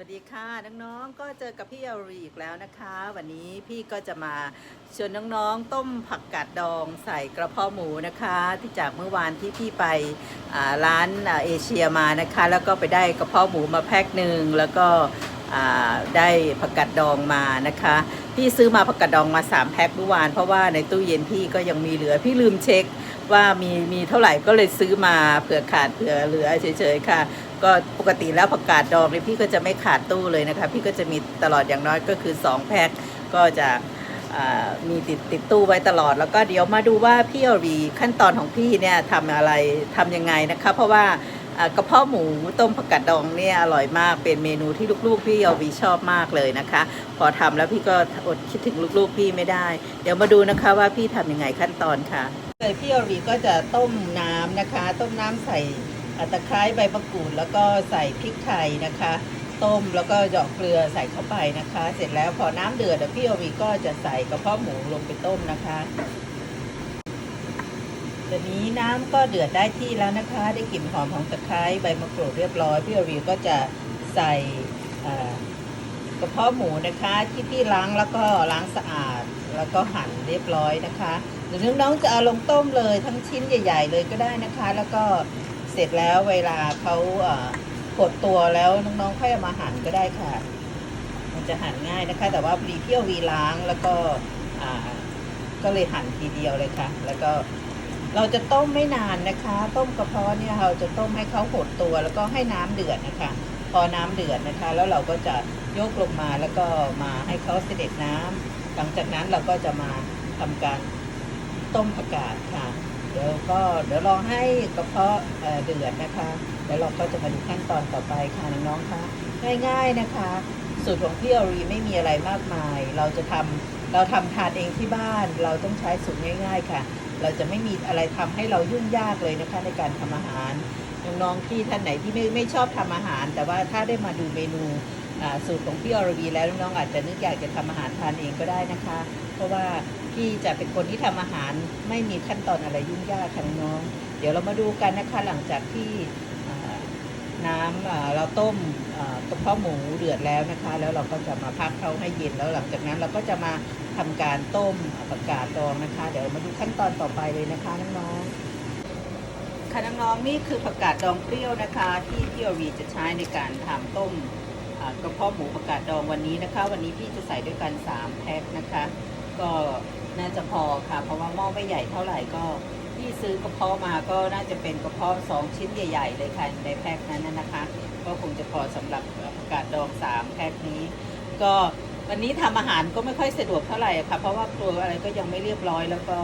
วัสดีค่ะน้องๆก็เจอกับพี่อารีอีกแล้วนะคะ วันนี้พี่ก็จะมาชวนน้องๆต้มผักกาดดองใส่กระเพาะหมูนะคะ ที่จากเมื่อวานที่พี่ไปร้านเอเชียมานะคะ แล้วก็ไปได้กระเพาะหมูมาแพ็คหนึ่งแล้วก็ได้ผักกาดดองมานะคะ พี่ซื้อมาผักกาดดองมา3แพ็คเมื่อวานเพราะว่าในตู้เย็นพี่ก็ยังมีเหลือพี่ลืมเช็ค ว่ามีมีเท่าไหร่ก็เลยซื้อมาเผื่อขาดเผื่อเหลือเฉยๆค่ะ ก็ปกติแล้วผักกาดดองเนี่ยพี่ก็จะไม่ขาดตู้เลยนะคะ พี่ก็จะมีตลอดอย่างน้อยก็คือ 2 แพ็คก็จะมีติดติดตู้ไว้ตลอด แล้วก็เดี๋ยวมาดูว่าพี่อรีขั้นตอนของพี่เนี่ยทำอะไรทำยังไงนะคะ เพราะว่ากระเพาะหมูต้มผักกาดดองเนี่ยอร่อยมากเป็นเมนูที่ลูกๆ พี่อรีชอบมากเลยนะคะ พอทำแล้วพี่ก็อดคิดถึงลูกๆ พี่ไม่ได้ เดี๋ยวมาดูนะคะว่าพี่ทำยังไงขั้นตอนค่ะ เลยพี่อรีก็จะต้มน้ำนะคะ ต้มน้ำใส่ตะไคร้ใบมะกรูด แล้วก็ใส่พริกไทยนะคะ ต้มแล้วก็หยาะเกลือใส่เข้าไปนะคะ เสร็จแล้วพอน้ำเดือดพี่อรีก็จะใส่กระเพาะหมูลงไปต้มนะคะตอนนี้น้ำก็เดือดได้ที่แล้วนะคะ ได้กลิ่นหอมของตะไคร้ใบมะกรูดเรียบร้อยพี่อรีก็จะใส่กระเพาะหมูนะคะที่พี่ล้างแล้วก็ล้างสะอาดแล้วก็หั่นเรียบร้อยนะคะ หรือน้องๆจะเอาลงต้มเลยทั้งชิ้นใหญ่ ๆ เลยก็ได้นะคะ แล้วก็เสร็จแล้วเวลาเขาเกดตัวแล้วน้องๆค่อยเอามาหั่นก็ได้ค่ะ มันจะหั่นง่ายนะคะ แต่ว่าพอดีพี่เอาวีล้างแล้วก็อ่าก็เลยหั่นทีเดียวเลยค่ะ แล้วก็เราจะต้มไม่นานนะคะ ต้มกระเพาะเนี่ยเราจะต้มให้เขาหดตัวแล้วก็ให้น้ำเดือดนะคะ พอน้ำเดือดนะคะ แล้วเราก็จะยกลงมาแล้วก็มาให้เขาเสด็จน้ำหลังจากนั้นเราก็จะมาทำการ ต้มผักกาดค่ะ เดี๋ยวก็เดี๋ยวรอให้กระเพาะเเดือดนะคะ แล้วเราก็จะมาดูขั้นตอนต่อไปค่ะน้องๆคะง่ายๆนะคะ สูตรของพี่อรีไม่มีอะไรมากมาย เราจะทำเราทำทานเองที่บ้าน เราต้องใช้สูตรง่าย ๆค่ะ เราจะไม่มีอะไรทำให้เรายุ่งยากเลยนะคะ ในการทำอาหารน้องๆที่ท่านไหนที่ไม่ไม่ชอบทำอาหาร แต่ว่าถ้าได้มาดูเมนูสูตรของพี่อรวีแล้วน้องๆอาจจะนึกอยากจะทำอาหารทานเองก็ได้นะคะ เพราะว่า พี่จะเป็นคนที่ทำอาหารไม่มีขั้นตอนอะไรยุ่งยากค่ะน้องเดี๋ยวเรามาดูกันนะคะหลังจากที่น้ำเราต้มกระเพาะหมูเดือดแล้วนะคะ แล้วเราก็จะมาพักเขาให้เย็นแล้วหลังจากนั้นเราก็จะมาทำการต้มผักกาดดองนะคะ เดี๋ยวมาดูขั้นตอนต่อไปเลยนะคะน้องๆค่ะน้องๆนี่คือผักกาดดองเปรี้ยวนะคะ ที่พี่อวีจะใช้ในการทำต้มกระเพาะหมูผักกาดดองวันนี้นะคะ วันนี้พี่จะใส่ด้วยกัน 3 แพ็คนะคะ ก็ น่าจะพอค่ะ เพราะว่าหม้อไม่ใหญ่เท่าไหร่ก็ที่ซื้อกระเพาะมาก็น่าจะเป็นกระเพาะสองชิ้นใหญ่ ๆ เลยค่ะในแพ็คนั้นนะคะ ก็คงจะพอสำหรับผักกาดดองสามแพ็คนี้ ก็วันนี้ทำอาหารก็ไม่ค่อยสะดวกเท่าไหร่ค่ะ เพราะว่าครัวอะไรก็ยังไม่เรียบร้อย แล้วก็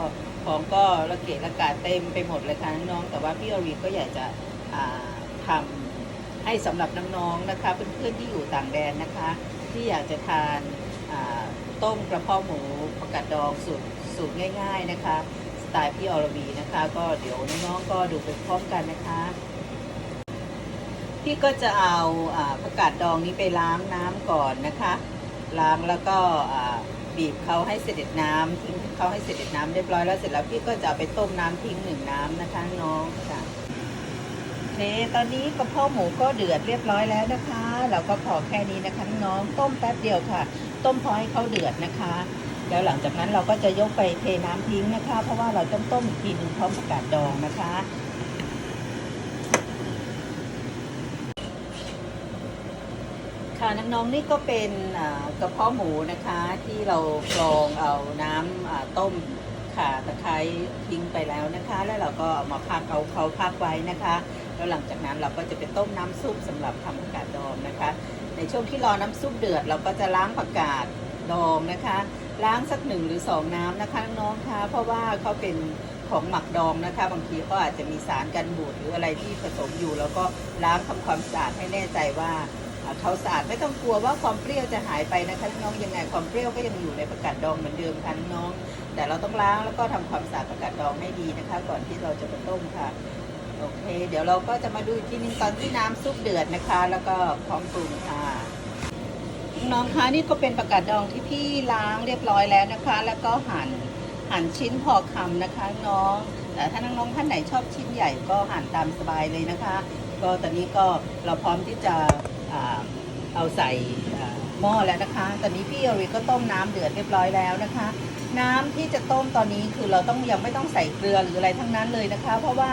ของก็ระเกะระกาเต็มไปหมดเลยค่ะน้องๆแต่ว่าพี่อรีก็อยากจะทำให้สำหรับน้องๆนะคะเพื่อนๆที่อยู่ต่างแดนนะคะ ที่อยากจะทานา ต้มกระเพาะหมูผักกาดดองสูตรสูตรง่าย ๆนะคะสไตล์พี่อรวีนะคะ ก็เดี๋ยวน้องๆก็ดูไปพร้อมกันนะคะพี่ก็จะเอาอ่าผักกาดดองนี้ไปล้างน้ำก่อนนะคะ ล้างแล้วก็บีบเขาให้เสด็จน้ำทิ้งเขาให้เสด็จน้ำเรียบร้อยแล้วเสร็จแล้วพี่ก็จะเอาไปต้มน้ำทิ้งหนึ่งน้ำนะคะน้องค่ะ เค ตอนนี้กระเพาะหมูก็เดือดเรียบร้อยแล้วนะคะ เราก็พอแค่นี้นะคะน้องต้มแป๊บเดียวค่ะ ต้มพอให้เขาเดือดนะคะ แล้วหลังจากนั้นเราก็จะยกไปเทน้ำทิ้งนะคะ เพราะว่าเราต้องต้มอีกทีนึงพร้อมผักกาดดองนะคะค่ะน้องๆนี่ก็เป็นกระเพาะหมูนะคะที่เรากรองเอาน้ำอ่าต้มข่าตะไคร้ทิ้งไปแล้วนะคะ แล้วเราก็เอามาพักเอาเขาพักไว้นะคะ แล้วหลังจากนั้นเราก็จะไปต้มน้ำซุปสำหรับทำผักกาดดองนะคะ ในช่วงที่รอน้ำซุปเดือด เราก็จะล้างผักกาดดองนะคะ ล้างสักหนึ่งหรือสองน้ำนะคะน้องๆคะเพราะว่าเขาเป็นของหมักดองนะคะ บางทีก็อาจจะมีสารกันบูดหรืออะไรที่ผสมอยู่ แล้วก็ล้างทำความสะอาดให้แน่ใจว่าเขาสะอาดไม่ต้องกลัวว่าความเปรี้ยวจะหายไปนะคะน้องยังไงความเปรี้ยวก็ยังอยู่ในผักกาดดองเหมือนเดิมค่ะน้อง แต่เราต้องล้างแล้วก็ทำความสะอาดผักกาดดองให้ดีนะคะ ก่อนที่เราจะไปต้มค่ะ โอเค เดี๋ยวเราก็จะมาดูอีกทีนึงตอนที่น้ำซุปเดือดนะคะ แล้วก็พร้อมปรุงค่ะน้องคะนี่ก็เป็นผักกาดดองที่พี่ล้างเรียบร้อยแล้วนะคะ แล้วก็หั่นหั่นชิ้นพอคำนะคะน้อง แต่ถ้าน้องๆท่านไหนชอบชิ้นใหญ่ก็หั่นตามสบายเลยนะคะ ก็ตอนนี้ก็เราพร้อมที่จะเอาใส่หม้อแล้วนะคะ ตอนนี้พี่อรีก็ต้มน้ำเดือดเรียบร้อยแล้วนะคะ น้ำที่จะต้มตอนนี้คือเราต้องยังไม่ต้องใส่เกลือหรืออะไรทั้งนั้นเลยนะคะ เพราะว่า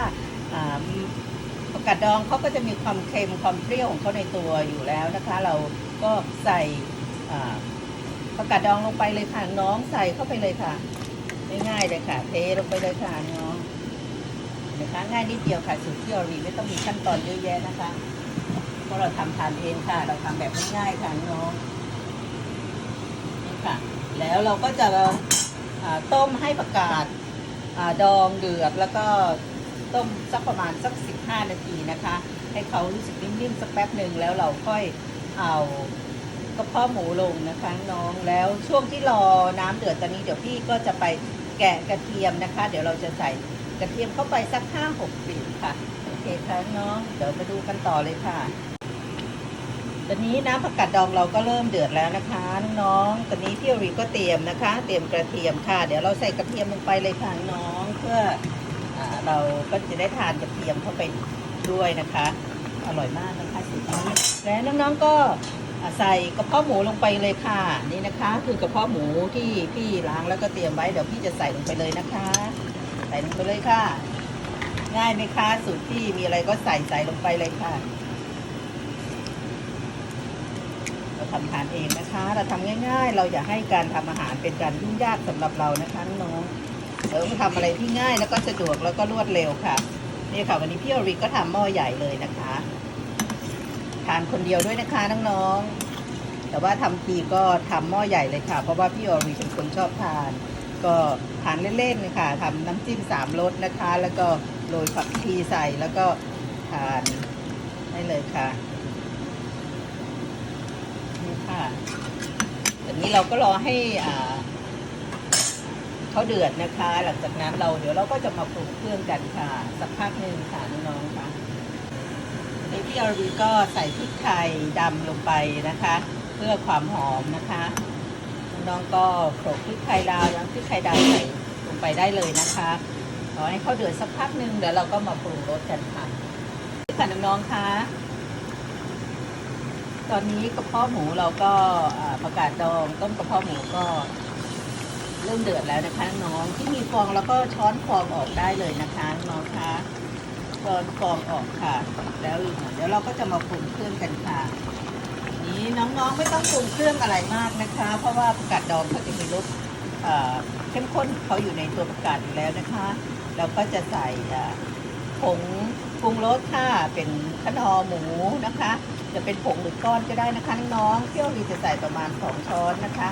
ผักกาดดองเขาก็จะมีความเค็มความเปรี้ยวของเขาในตัวอยู่แล้วนะคะ เราก็ใส่อ่าผักกาดดองลงไปเลยค่ะน้องใส่เข้าไปเลยค่ะ ง่ายๆเลยค่ะ เทลงไปเลยค่ะน้องนะคะง่ายนิดเดียวค่ะสูตรที่อรีไม่ต้องมีขั้นตอนเยอะแยะนะคะเพราะเราทำทานเองค่ะ เราทำแบบง่ายๆค่ะน้องนี่ค่ะ แล้วเราก็จะต้มให้ผักกาดดองเดือดแล้วก็ ต้มสักประมาณสัก 15 นาทีนะคะ ให้เขารู้สึกนิ่มๆสักแป๊บหนึ่งแล้วเราค่อยเอากระเพาะหมูลงนะคะน้องแล้วช่วงที่รอน้ำเดือดตอนนี้เดี๋ยวพี่ก็จะไปแกะกระเทียมนะคะ เดี๋ยวเราจะใส่กระเทียมเข้าไปสักห้าหกปีค่ะโอเคค่ะน้องเดี๋ยวมาดูกันต่อเลยค่ะ ตอนนี้น้ำผักกาดดองเราก็เริ่มเดือดแล้วนะคะน้องๆตอนนี้พี่อรีก็เตรียมนะคะ เตรียมกระเทียมค่ะ เดี๋ยวเราใส่กระเทียมลงไปเลยค่ะน้องเพื่อ เราก็จะได้ทานกระเทียมเข้าไปด้วยนะคะ อร่อยมากนะคะสูตรนี้และน้องๆก็ใส่กระเพาะหมูลงไปเลยค่ะนี่นะคะ คือกระเพาะหมูที่พี่ล้างแล้วก็เตรียมไว้เดี๋ยวพี่จะใส่ลงไปเลยนะคะ ใส่ลงไปเลยค่ะ ง่ายไหมคะสูตรที่มีอะไรก็ใส่ใส่ลงไปเลยค่ะเราทำทานเองนะคะ เราทำง่าย ๆ เราอย่าให้การทำอาหารเป็นการยุ่งยากสำหรับเรานะคะน้องๆ เราทำอะไรที่ง่ายแล้วก็สะดวกแล้วก็รวดเร็วค่ะนี่ค่ะ วันนี้พี่อริก็ทำหม้อใหญ่เลยนะคะ ทานคนเดียวด้วยนะคะน้องๆแต่ว่าทำทีก็ทำหม้อใหญ่เลยค่ะ เพราะว่าพี่อริเป็นคนชอบทาน ก็ทานเล่นๆนะคะทำน้ำจิ้มสามรสนะคะ แล้วก็โรยผักชีใส่แล้วก็ทานได้เลยค่ะนี่ค่ะตอนนี้เราก็รอให้อ่า เขาเดือดนะคะ หลังจากนั้นเราเดี๋ยวเราก็จะมาปรุงเครื่องกันค่ะ สักพักหนึ่งค่ะน้องๆค่ะอันพี่อรวีก็ใส่พริกไทยดำลงไปนะคะ เพื่อความหอมนะคะน้องก็โขลกพริกไทยดาวแล้วพริกไทยดำใส่ลงไปได้เลยนะคะรอให้เขาเดือดสักพักหนึ่งเดี๋ยวเราก็มาปรุงรสกันค่ะค่ะน้องๆค่ะตอนนี้กระเพาะหมูเราก็ประกาศดองต้มกระเพาะหมูก็ ริ่มเดือดแล้วนะคะ น้องที่มีฟองแล้วก็ช้อนฟองออกได้เลยนะคะน้องคะช้อนฟองออกค่ะ แล้วเดี๋ยวเราก็จะมาปรุงเครื่องกันค่ะนี้น้องๆไม่ต้องปรุงเครื่องอะไรมากนะคะ เพราะว่าประกาศดองเขาจะมีรสเข้มข้นเขาอยู่ในตัวประกาศอยู่แล้วนะคะเราก็จะใส่ผงปรุงรสค่ะเป็นขนอหมูนะคะ จะเป็นผงหรือก้อนก็ได้นะคะน้องเที่ยวรีจะใส่ประมาณสองช้อนนะคะ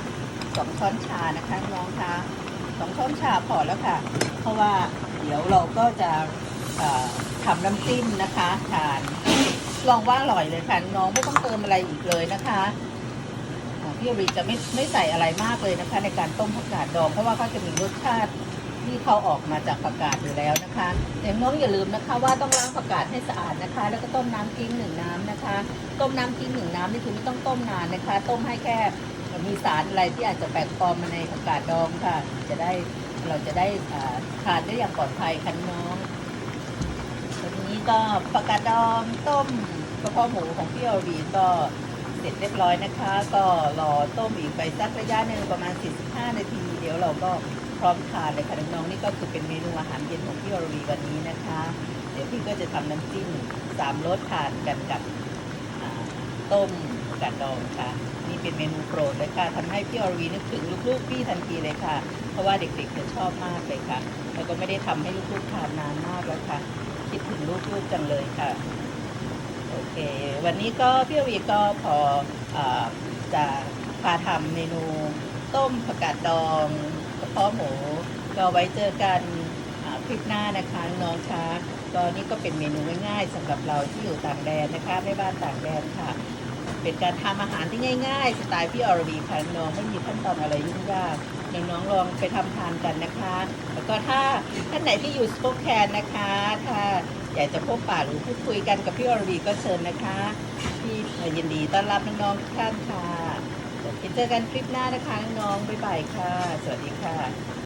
สองช้อนชานะคะน้องคะสองช้อนชาพอแล้วค่ะ เพราะว่าเดี๋ยวเราก็จะทำน้ำจิ้มนะคะทานลองว่าอร่อยเลยค่ะน้องไม่ต้องเติมอะไรอีกเลยนะคะพี่รีจะไม่ไม่ใส่อะไรมากเลยนะคะ ในการต้มผักกาดดองเพราะว่าเขาจะมีรสชาติที่เขาออกมาจากผักกาดอยู่แล้วนะคะแต่น้องอย่าลืมนะคะ ว่าต้องล้างผักกาดให้สะอาดนะคะ แล้วก็ต้มน้ำทิ้งหนึ่งน้ำนะคะ ต้มน้ำทิ้งหนึ่งน้ำนี่คือไม่ต้องต้มนานนะคะ ต้มให้แค่ มีสารอะไรที่อาจจะแปลกปลอมมาในผักาดดองค่ะ จะได้เราจะได้อ่าทานได้อย่างปลอดภัยค่ะน้องวันนี้ก็ผักกาดดองต้มกระเพาะหมูของพี่อรีก็เสร็จเรียบร้อยนะคะ ก็รอต้มอีกไปสักระยะหนึ่งประมาณ 45 นาที เดี๋ยวเราก็พร้อมทานเลยค่ะน้องๆนี่ก็คือเป็นเมนูอาหารเย็นของพี่อรีวันนี้นะคะ เดี๋ยวพี่ก็จะทำน้ำจิ้มสามรสทานกันกับต้ม กาดดองค่ะ นี่เป็นเมนูโปรดเลยค่ะทำให้พี่อรวีนึกถึงลูกๆพี่ทันทีเลยค่ะ เพราะว่าเด็กๆจะชอบมากเลยค่ะ แล้วก็ไม่ได้ทำให้ลูกๆทานนานมากแล้วค่ะ คิดถึงลูกๆจังเลยค่ะ โอเค วันนี้ก็พี่อรวีก็พออจะพาทำเมนูต้มผักกาดดองกระเพาะหมูก็ไว้เจอกันคลิปหน้านะคะน้องคะก็นี่ก็เป็นเมนูง่ายๆสำหรับเราที่อยู่ต่างแดนนะคะไม่บ้านต่างแดนค่ะ เป็นการทำอาหารที่ง่ายๆ สไตล์พี่อรวีค่ะน้องไม่มีขั้นตอนอะไรยุ่งยากน้องๆลองไปทำทานกันนะคะ แล้วก็ถ้าท่านไหนที่อยู่สโปกแคนนะคะ ถ้าอยากจะพบปะหรือพูดคุยกันกับพี่อรวีก็เชิญนะคะพี่ยินดีต้อนรับน้องๆทุกท่านค่ะเจอกันคลิปหน้านะคะน้องๆบ๊ายบายค่ะ สวัสดีค่ะ